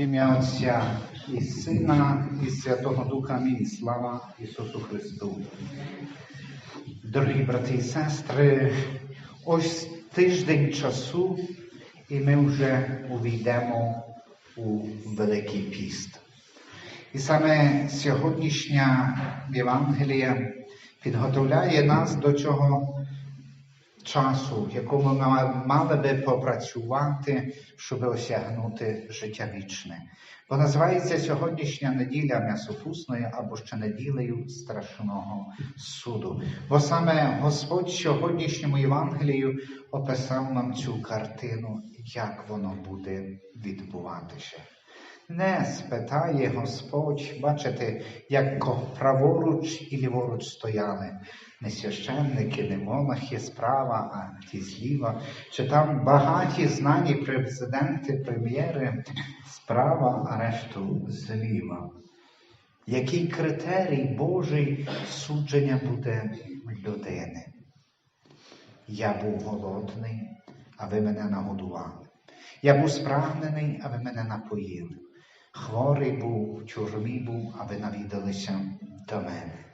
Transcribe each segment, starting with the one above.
В ім'я Отця і Сина, і Святого Духа Амінь. Слава Ісусу Христу. Дорогі брати і сестри, ось тиждень часу, і ми вже увійдемо у Великий піст. І саме сьогоднішня Євангелія підготовляє нас до цього часу, в якому ми мали би попрацювати, щоб осягнути життя вічне. Бо називається сьогоднішня неділя м'ясопусною або ще неділею страшного суду. Бо саме Господь сьогоднішньому Євангелію описав нам цю картину, як воно буде відбуватися. Не спитає Господь, бачите, як праворуч і ліворуч стояли. Не священники, не монахи справа, а ті зліва. Чи там багаті знані президенти, прем'єри справа, а решту зліва. Який критерій Божий судження буде людини? Я був голодний, а ви мене нагодували. Я був спрагнений, а ви мене напоїли. Хворий був, тюрмі був, а ви навідалися до мене.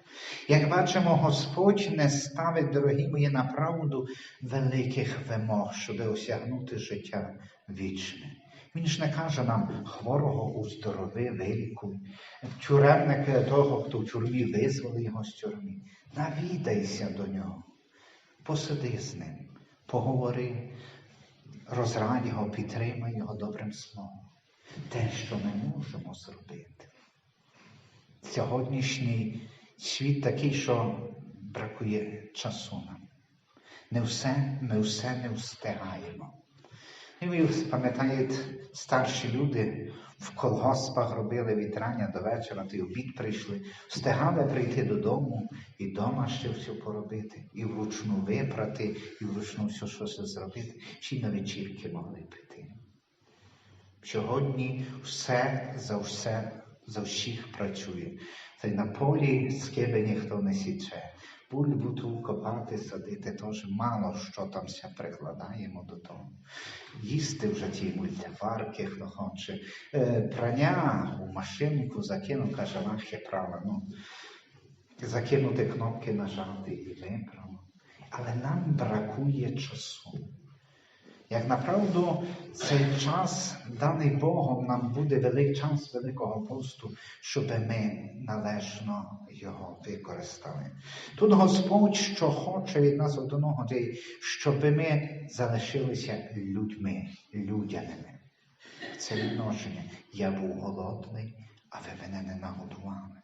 Як бачимо, Господь не ставить, дорогі мої, на правду великих вимог, щоб осягнути життя вічне. Він ж не каже нам хворого уздорови, вилікуй, тюремника того, хто в тюрмі визвали його з тюрми. Навідайся до нього, посиди з ним, поговори, розрадь його, підтримай його добрим словом. Те, що ми можемо зробити. Сьогоднішній світ такий, що бракує часу нам. Не все, ми все не встигаємо. І ви пам'ятаєте, старші люди в колгоспах робили від рання до вечора, ти обід прийшли, встигали прийти додому і вдома ще все поробити, і вручну випрати, і вручну все щось зробити, чи на вечірки могли піти. Сьогодні все за все, за всіх працює. Та й на полі скиби ніхто не січе. Бульбу копати, садити теж мало що там ся прикладаємо до того. Їсти вже ті мультиварки, хто хоче. Е, прання у машинку закинув, каже, ваше право. Ну, закинути кнопки нажати і виправо. Але нам бракує часу. Як направду цей час, даний Богом, нам буде великий час Великого посту, щоб ми належно його використали. Тут Господь, що хоче від нас одного, щоб ми залишилися людьми, людяними. Це відношення. Я був голодний, а ви мене не нагодували.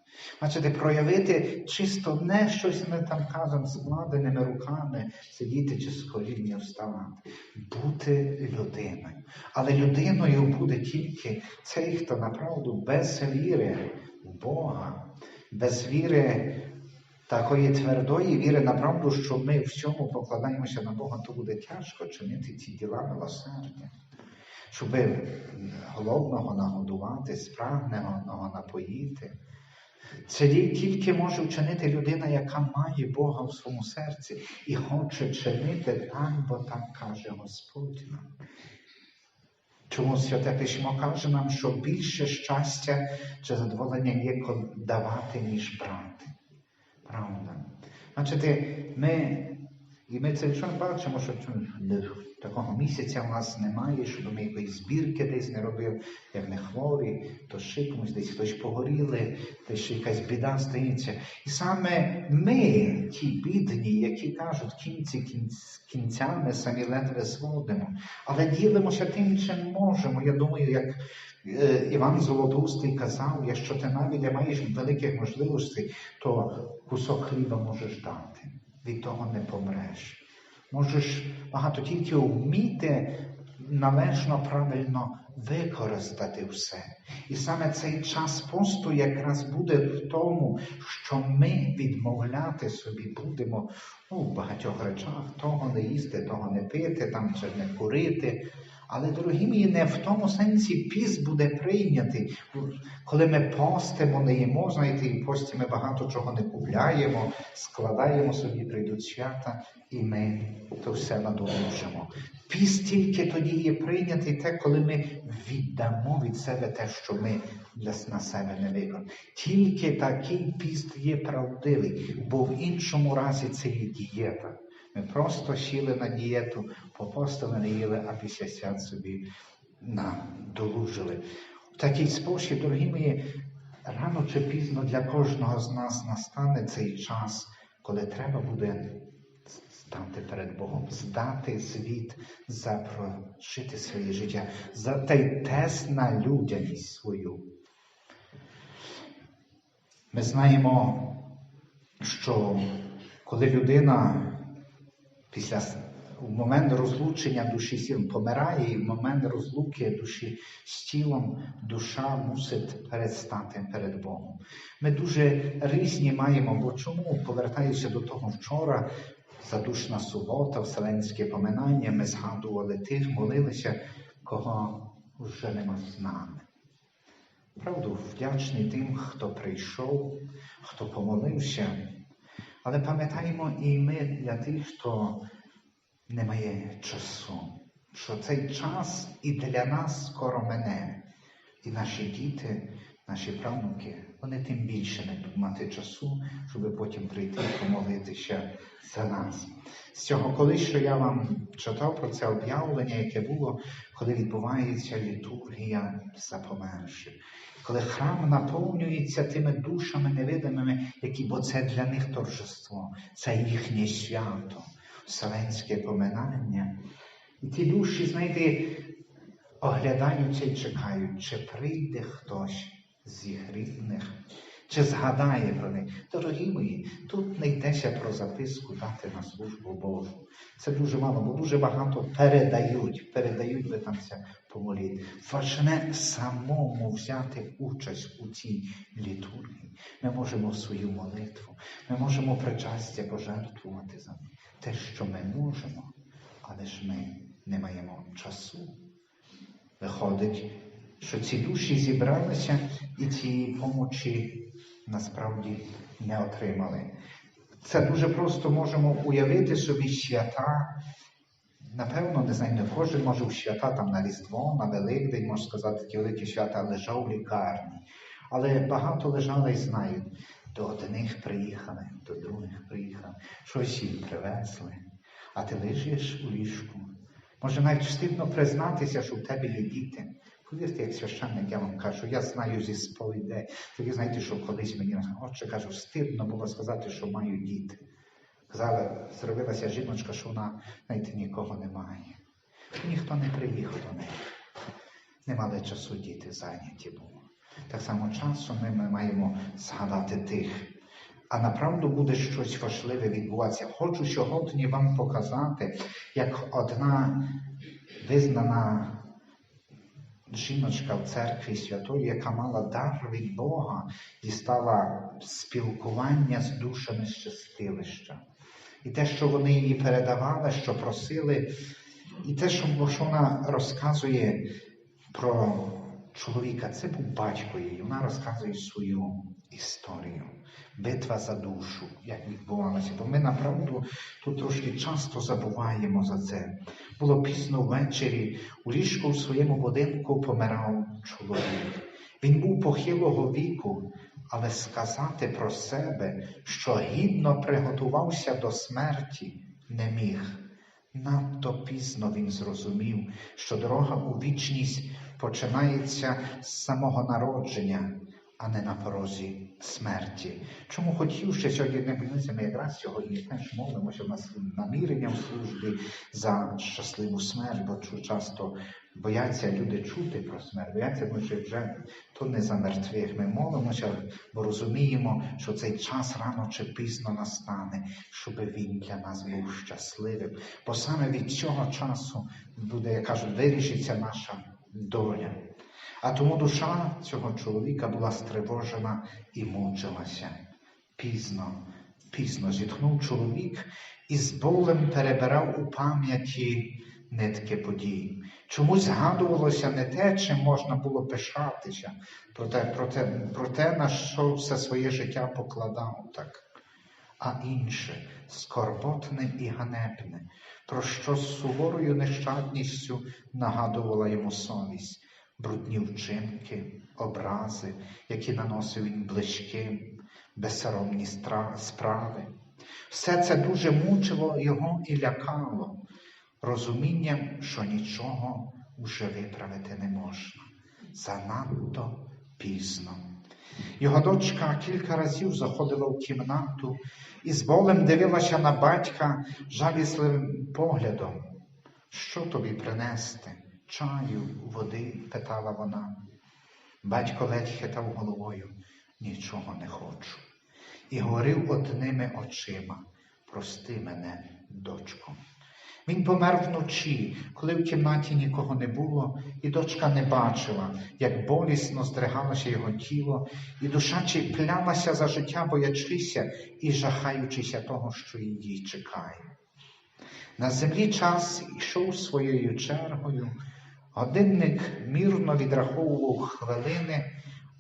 Бачите, проявити чисто не щось ми там кажемо з владеними руками, сидіти чи з коління вставати, бути людиною. Але людиною буде тільки цей, хто направду без віри в Бога, без віри такої твердої віри, направду, що ми всьому покладаємося на Бога, то буде тяжко чинити ці діла милосердя. Щоб голодного нагодувати, спрагненого напоїти. Це тільки може вчинити людина, яка має Бога в своєму серці і хоче чинити так, бо так каже Господь нам. Чому Святе Письмо каже нам, що більше щастя чи задоволення є давати, ніж брати. Правда? Бачите, ми, і ми це що бачимо, що такого місяця в нас немає, щоб ми якоїсь збірки десь не робили, як не хворі, то ще комусь десь хтось погоріли, то ще якась біда стається. І саме ми, ті бідні, які кажуть, кінці кінцями самі ледве зводимо, але ділимося тим, чим можемо. Я думаю, як е, Іван Золотоустий казав, якщо ти навіть не маєш великих можливостей, то кусок хліба можеш дати. Від того не помреш. Можеш багато тільки вміти належно правильно використати все. І саме цей час посту якраз буде в тому, що ми відмовляти собі будемо ну, в багатьох речах того не їсти, того не пити, там чи не курити. Але, дорогі мої, не в тому сенсі піст буде прийнятий. Коли ми постимо, не їмо, знаєте, і пості ми багато чого не купляємо, складаємо собі, прийдуть свята, і ми то все надолужимо. Піст тільки тоді є прийнятий те, коли ми віддамо від себе те, що ми для на себе не виконали. Тільки такий піст є правдивий, бо в іншому разі це є дієта. Ми просто сіли на дієту, попостили, не їли, а після свят собі надолужили. В такий спосіб, дорогі мої, рано чи пізно для кожного з нас настане цей час, коли треба буде стати перед Богом, здати звіт за прожити своє життя, за той тест на людяність свою. Ми знаємо, що коли людина після в момент розлучення душі з тілом помирає, і в момент розлуки душі з тілом душа мусить перестати перед Богом. Ми дуже різні маємо, бо чому повертаюся до того вчора, задушна субота, вселенське поминання, ми згадували тих, молилися, кого вже нема з нами. Правду, вдячний тим, хто прийшов, хто помолився. Але пам'ятаємо і ми для тих, хто не має часу, що цей час і для нас скоро мене. І наші діти, наші правнуки, вони тим більше не будуть мати часу, щоб потім прийти і помолитися за нас. З цього колись що я вам читав про це об'явлення, яке було, коли відбувається літургія за померших. Коли храм наповнюється тими душами невидимими, які, бо це для них торжество, це їхнє свято, вселенське поминання. І ті душі, знаєте, оглядаються і чекають, чи прийде хтось рідних, чи згадає про них. Дорогі мої, тут не йдеться про записку дати на службу Божу. Це дуже мало, бо дуже багато передають, передають ви там це помоліти. Важне самому взяти участь у цій літургії. Ми можемо свою молитву, ми можемо причастя пожертвувати за них. Те, що ми можемо, але ж ми не маємо часу. Виходить, що ці душі зібралися і цієї помочі насправді не отримали. Це дуже просто можемо уявити собі свята. Напевно, не знаю, не кожен може в свята там на Різдво, на Великдень, можна сказати, ті великі свята лежав в лікарні. Але багато лежали і знають, до одних приїхали, до других приїхали, щось їм привезли. А ти лежиш у ліжку. Може навіть встигно признатися, що в тебе є діти. Повірте, як священник, я вам кажу, я знаю зі сповідей. Тоді знаєте, що колись мені отче кажу, встидно було сказати, що маю діти. Казала, зробилася жіночка, що вона, знаєте, нікого не має. Ніхто не приїхав до неї. Не мали часу діти зайняті були. Так само часом ми, ми маємо згадати тих. А направду буде щось важливе відбуватися. Хочу сьогодні вам показати, як одна визнана жіночка в церкві святої, яка мала дар від Бога, дістала спілкування з душами щастилища. І те, що вони їй передавали, що просили, і те, що вона розказує про чоловіка, це був батько її. Вона розказує свою історію. Битва за душу, як відбувалася. Бо ми направду тут трошки часто забуваємо за це. Було пізно ввечері, у ліжку в своєму будинку помирав чоловік. Він був похилого віку, але сказати про себе, що гідно приготувався до смерті, не міг. Надто пізно він зрозумів, що дорога у вічність починається з самого народження, а не на порозі смерті. Чому хотів, що сьогодні не молилися, ми якраз сьогодні теж молимося у нас намірення в службі за щасливу смерть, бо часто бояться люди чути про смерть, бояться, тому що вже то не за мертвих. Ми молимося, бо розуміємо, що цей час рано чи пізно настане, щоб він для нас був щасливим. Бо саме від цього часу буде, як кажуть, вирішиться наша доля. А тому душа цього чоловіка була стривожена і мучилася. Пізно, пізно зітхнув чоловік і з болем перебирав у пам'яті нитки подій. Чомусь згадувалося не те, чим можна було пишатися, про те, про те, про те на що все своє життя покладав так, а інше скорботне і ганебне, про що з суворою нещадністю нагадувала йому совість, брудні вчинки, образи, які наносив він близьким, безсоромні справи. Все це дуже мучило його і лякало розумінням, що нічого вже виправити не можна. Занадто пізно. Його дочка кілька разів заходила в кімнату і з болем дивилася на батька жалісливим поглядом. Що тобі принести? Чаю, води? питала вона. Батько ледь хитав головою. Нічого не хочу. І говорив одними очима. Прости мене, дочко. Він помер вночі, коли в кімнаті нікого не було, і дочка не бачила, як болісно здригалося його тіло, і душа чіплялася за життя, боячися і жахаючися того, що її чекає. На землі час йшов своєю чергою, годинник мірно відраховував хвилини,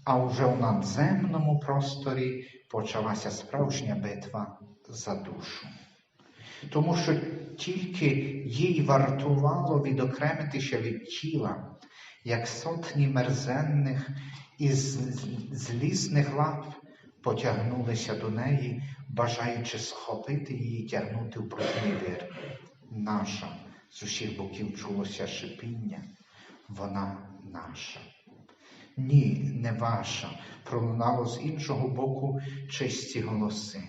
а вже в надземному просторі почалася справжня битва за душу. Тому що тільки їй вартувало відокремитися від тіла, як сотні мерзенних і злісних лап потягнулися до неї, бажаючи схопити її тягнути в брудний вир. Наша з усіх боків чулося шипіння, вона наша. Ні, не ваша, пролунало з іншого боку чисті голоси.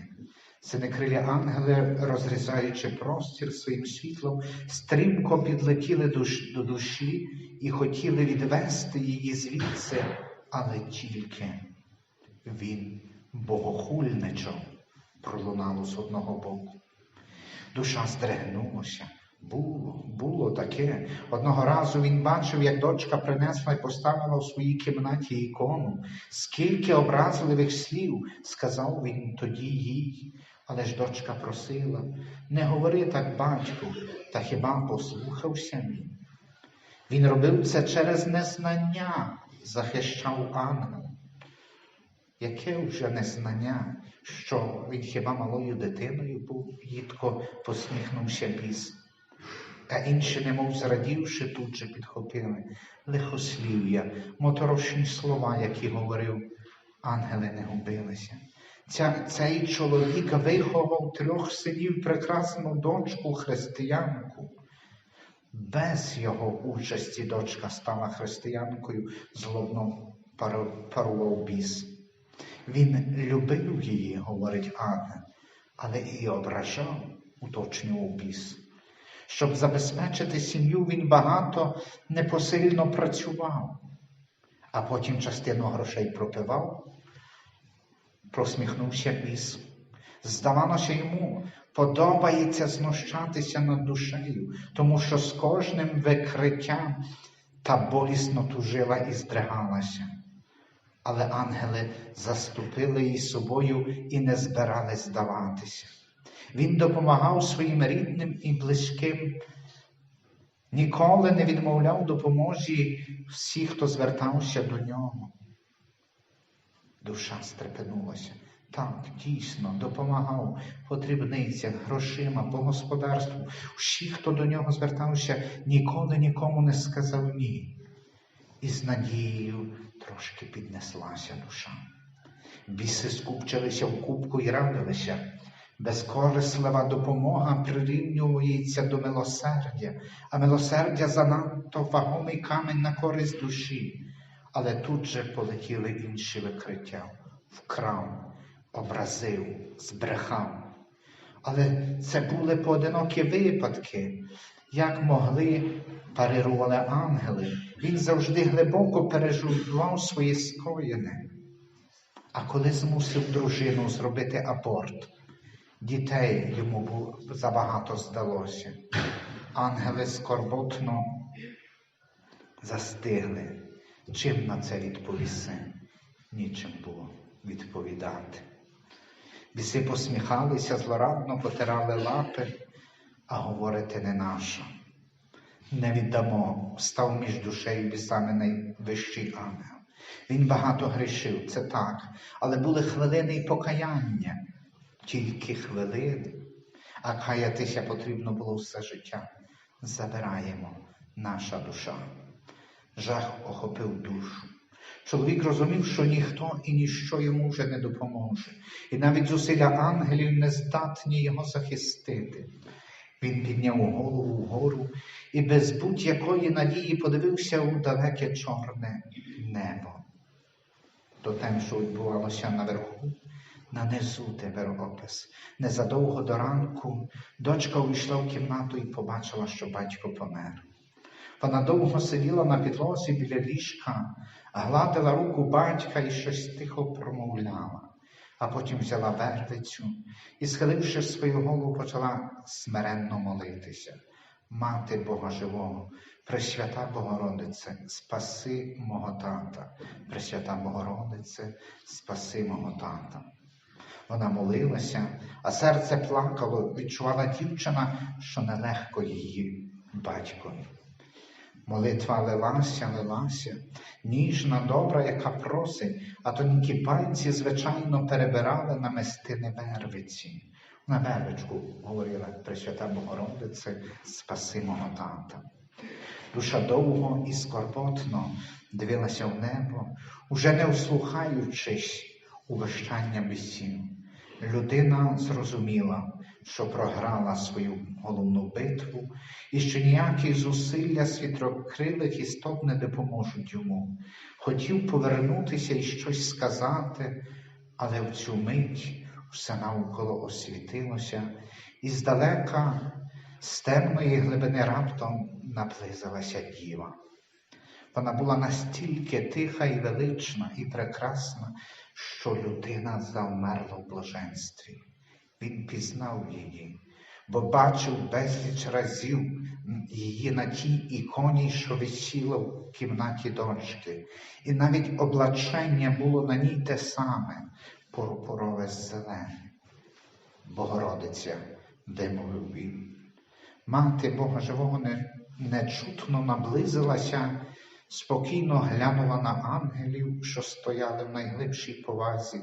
Синекрилі ангели, розрізаючи простір своїм світлом, стрімко підлетіли душ- до душі і хотіли відвести її звідси, але тільки він богохульничо пролунало з одного боку. Душа здригнулася. Було, було таке. Одного разу він бачив, як дочка принесла і поставила в своїй кімнаті ікону. Скільки образливих слів сказав він тоді їй. Але ж дочка просила, не говори так, батьку, та хіба послухався він? Він робив це через незнання, захищав ангел. Яке вже незнання, що він хіба малою дитиною був, їдко посміхнувся біс. А інші, немов зрадівши, тут же підхопили лихослів'я, моторошні слова, які говорив, ангели не губилися. Ця, цей чоловік виховав трьох синів прекрасну дочку християнку. Без його участі дочка стала християнкою, злобно парував біс. Він любив її, говорить ангел, але і ображав, уточнював біс. Щоб забезпечити сім'ю, він багато непосильно працював, а потім частину грошей пропивав, просміхнувся біс. Здавалося йому, подобається знущатися над душею, тому що з кожним викриттям та болісно тужила і здригалася. Але ангели заступили їй собою і не збирались здаватися. Він допомагав своїм рідним і близьким, ніколи не відмовляв допоможі всіх, хто звертався до нього. Душа стрепенулася. Так, дійсно, допомагав по дрібницях, грошима, по господарству. Всі, хто до нього звертався, ніколи нікому не сказав ні. І з надією трошки піднеслася душа. Біси скупчилися в кубку і радилися. Безкорислива допомога прирівнюється до милосердя, а милосердя занадто вагомий камінь на користь душі. Але тут же полетіли інші викриття, вкрав, образив, збрехав. Але це були поодинокі випадки, як могли парирували ангели. Він завжди глибоко переживав свої скоєне. А коли змусив дружину зробити аборт, дітей йому забагато здалося. Ангели скорботно застигли. Чим на це відповіси? Нічим було відповідати. Біси посміхалися, злорадно потирали лапи, а говорити не наша. не віддамо, став між душею бісами найвищий ангел. Він багато грішив, це так, але були хвилини і покаяння, тільки хвилини, а каятися потрібно було все життя. Забираємо наша душа. Жах охопив душу. Чоловік розумів, що ніхто і ніщо йому вже не допоможе, і навіть зусилля ангелів не здатні його захистити. Він підняв голову вгору і без будь-якої надії подивився у далеке чорне небо. До тем, що відбувалося наверху, нанизу тепер опис. Незадовго до ранку дочка увійшла в кімнату і побачила, що батько помер. Вона довго сиділа на підлозі біля ліжка, гладила руку батька і щось тихо промовляла, а потім взяла вервицю і, схиливши свою голову, почала смиренно молитися. Мати Бога Живого, Пресвята Богородице, спаси мого тата, Пресвята Богородице, спаси мого тата. Вона молилася, а серце плакало, відчувала дівчина, що нелегко її батькові. Молитва лилася, лилася, ніжна, добра, яка просить, а тонкі пальці, звичайно, перебирали на мистини вервиці. На вервичку говорила Пресвята Богородице, спаси мого тата. Душа довго і скорботно дивилася в небо, уже не вслухаючись у вищання бісів. Людина зрозуміла, що програла свою головну битву і що ніякі зусилля світрокрилих істот не допоможуть йому. Хотів повернутися і щось сказати, але в цю мить все навколо освітилося, і здалека з темної глибини раптом наблизилася діва. Вона була настільки тиха і велична і прекрасна, що людина завмерла в блаженстві. Він пізнав її, бо бачив безліч разів її на тій іконі, що висіла в кімнаті дочки, і навіть облачення було на ній те саме пурпурове зелене. Богородиця, вимовив він. Мати Бога Живого не, нечутно наблизилася, спокійно глянула на ангелів, що стояли в найглибшій повазі,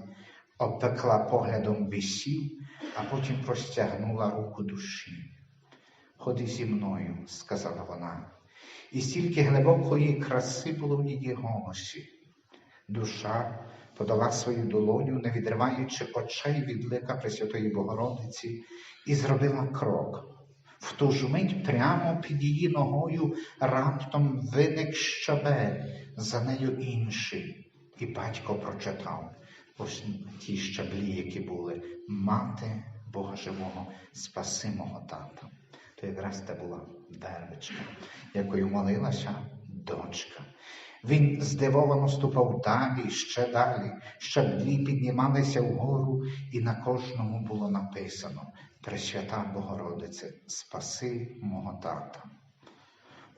обпекла поглядом бісів, а потім простягнула руку душі. Ходи зі мною, сказала вона, і стільки глибокої краси було в її голосі. Душа подала свою долоню, не відриваючи очей від лика Пресвятої Богородиці, і зробила крок. В ту ж мить прямо під її ногою раптом виник щабель, за нею інший. І батько прочитав ось ті щаблі, які були мати Бога Живого, спаси мого тата. То якраз це була вервичка, якою молилася дочка. Він здивовано ступав далі, ще далі, щаблі піднімалися вгору, і на кожному було написано Пресвята Богородице, спаси мого тата.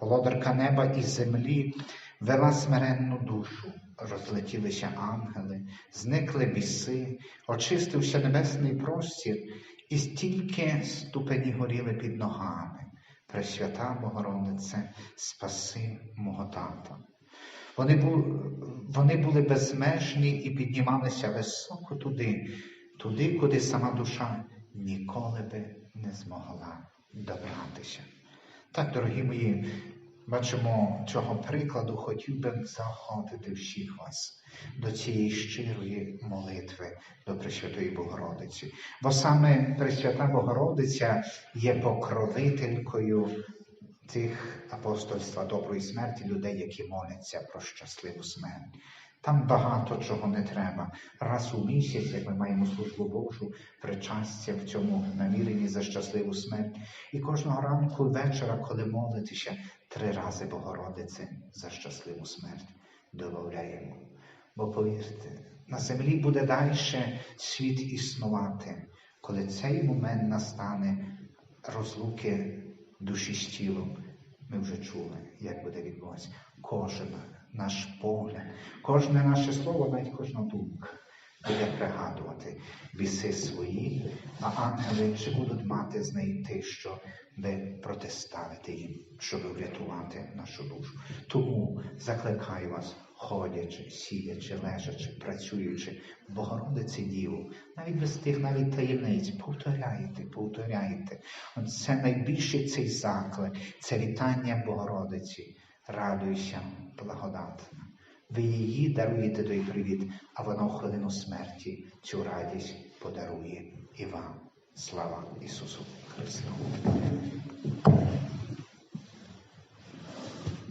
Володарка неба і землі вела смиренну душу, розлетілися ангели, зникли біси, очистився небесний простір, і стільки ступені горіли під ногами. Пресвята Богородице, спаси мого тата. Вони були, вони були безмежні і піднімалися високо туди, туди, куди сама душа ніколи би не змогла добратися. Так, дорогі мої, бачимо цього прикладу, хотів би заохотити всіх вас до цієї щирої молитви до Пресвятої Богородиці. Бо саме Пресвята Богородиця є покровителькою тих апостольства доброї смерті, людей, які моляться про щасливу смерть. Там багато чого не треба. Раз у місяць, як ми маємо службу Божу, причастя в цьому наміренні за щасливу смерть. І кожного ранку вечора, коли молитися, три рази Богородице за щасливу смерть додаємо. Бо повірте, на землі буде далі світ існувати, коли цей момент настане розлуки душі з тілом. Ми вже чули, як буде відбуватися. Кожен наш погляд, кожне наше слово, навіть кожна думка буде пригадувати біси свої, а ангели ще будуть мати з неї те, що би протиставити їм, щоб врятувати нашу душу. Тому закликаю вас, ходячи, сіячи, лежачи, працюючи, Богородиці Діву, навіть без тих навіть таємниць, повторяйте, повторяйте. Це найбільший цей заклик, це вітання Богородиці. Радуйся, благодатна. Ви її даруєте той привіт, а вона в хвилину смерті цю радість подарує і вам. Слава Ісусу Христу!